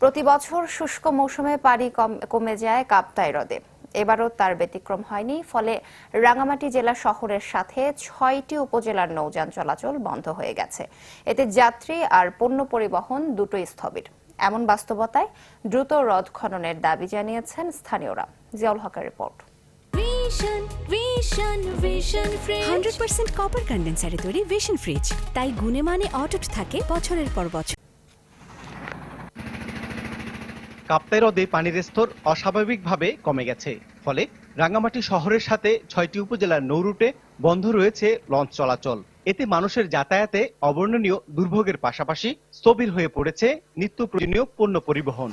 প্রতি বছর শুষ্ক মৌসুমে পানি কমে যায় কাপ্তাই হ্রদে। এবারও তার ব্যতিক্রম হয়নি ফলে রাঙামাটি জেলা শহরের সাথে ছয়টি উপজেলার নৌযান চলাচল বন্ধ হয়ে গেছে। এতে যাত্রী আর পণ্য পরিবহন দুটোই স্থবির। এমন বাস্তবতায় দ্রুত হ্রদ খননের দাবি জানিয়েছেন স্থানীয়রা। জিয়াউল হকের report. Vision Vision Vision fridge hundred percent copper কন্ডেন্সারে তৈরি ভিশন ফ্রিজ তাই গুণে মানে অটুট থাকে বছরের পর বছর। কাপ্তাই হ্রদে পানির স্তর অস্বাভাবিকভাবে কমে গেছে। ফলে রাঙ্গামাটি শহরের সাথে ছয়টি উপজেলার নৌরুটে বন্ধ রয়েছে লঞ্চ চলাচল। এতে মানুষের যাতায়াতে অবর্ণনীয় দুর্ভোগের পাশাপাশি স্থবির হয়ে পড়েছে নিত্য প্রয়োজনীয় পণ্য পরিবহন।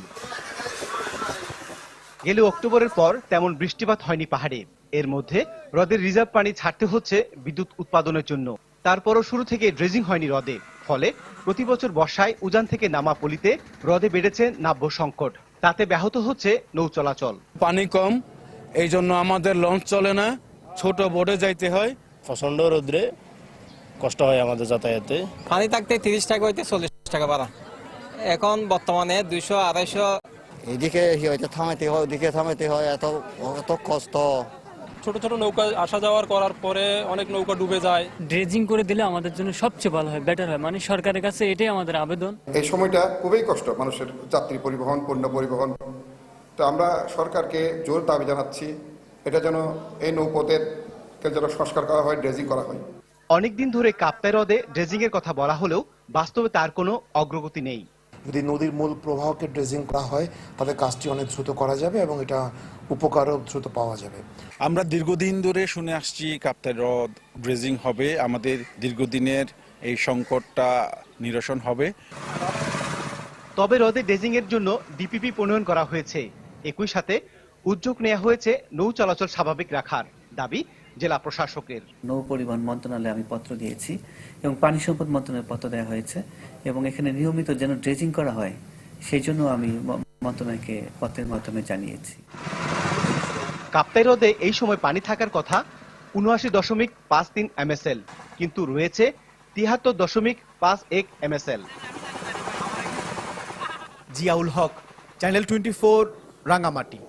গেল অক্টোবরের পর তেমন বৃষ্টিপাত হয়নি পাহাড়ে। এর মধ্যে হ্রদের রিজার্ভ পানি ছাড়তে হচ্ছে বিদ্যুৎ উৎপাদনের জন্য। তারপরও শুরু থেকে ড্রেজিং হয়নি হ্রদে। ফলে প্রতি বছর বর্ষায় উজান থেকে নামা পলিতে হ্রদে বেড়েছে নাব্য সংকট। তাতে ব্যাহত হচ্ছে নৌ চলাচল। পানি কম এই জন্য আমাদের লঞ্চ চলে না। ছোট বোর্ডে যাইতে হয়। প্রচণ্ড রোদ্রে কষ্ট হয় আমাদের যাতায়াতে। পানি থাকতে তিরিশ টাকা হইতে চল্লিশ টাকা বাড়া এখন বর্তমানে দুইশো আড়াইশো এদিকে হয়তো থামাইতে হয় ওদিকে থামাইতে হয় এত এত কষ্ট। ছোট ছোট নৌকা আসা যাওয়ার করার পরে অনেক নৌকা ডুবে যায়। ড্রেজিং করে দিলে আমাদের জন্য সবচেয়ে ভালো হয় বেটার হয়। মানে সরকারের কাছে এটাই আমাদের আবেদন। এই সময়টা খুবই কষ্ট মানুষের যাত্রী পরিবহন পণ্য পরিবহন। তো আমরা সরকারকে জোর দাবি জানাচ্ছি এটা যেন এই নৌপথের কে যেন সংস্কার করা হয় ড্রেজিং করা হয়। অনেকদিন ধরে কাপ্তাই হ্রদে ড্রেজিং এর কথা বলা হলেও বাস্তবে তার কোনো অগ্রগতি নেই। যদি নদীর মূল প্রবাহকে ড্রেজিং করা হয় তাহলে কাজটি অনেক দ্রুত করা যাবে এবং এটা উপকারও দ্রুত পাওয়া যাবে। আমরা দীর্ঘদিন ধরে শুনে আসছি কাপ্তাই হ্রদ ড্রেজিং হবে আমাদের দীর্ঘদিনের এই সংকটটা নিরসন হবে। তবে হ্রদে ড্রেজিং এর জন্য ডিপিপি প্রণয়ন করা হয়েছে। একই সাথে উদ্যোগ নেওয়া হয়েছে নৌ চলাচল স্বাভাবিক রাখার। দাবি জেলা প্রশাসকের। নৌ পরিবহন মন্ত্রণালয়ে আমি পত্র দিয়েছি এবং পানি সম্পদ মন্ত্রণালয়ে পত্র দেওয়া হয়েছে এবং এখানে নিয়মিত যেন ড্রেজিং করা হয় সেই জন্য আমি মন্ত্রণালয়কে পত্রের মাধ্যমে জানিয়েছি। কাপ্তাই হ্রদে এই সময় পানি থাকার কথা উনআশি দশমিক পাঁচ তিন এমএসএল কিন্তু রয়েছে তিয়াত্তর দশমিক পাঁচ এক MSL. Ziaul Haque channel twenty four Rangamati.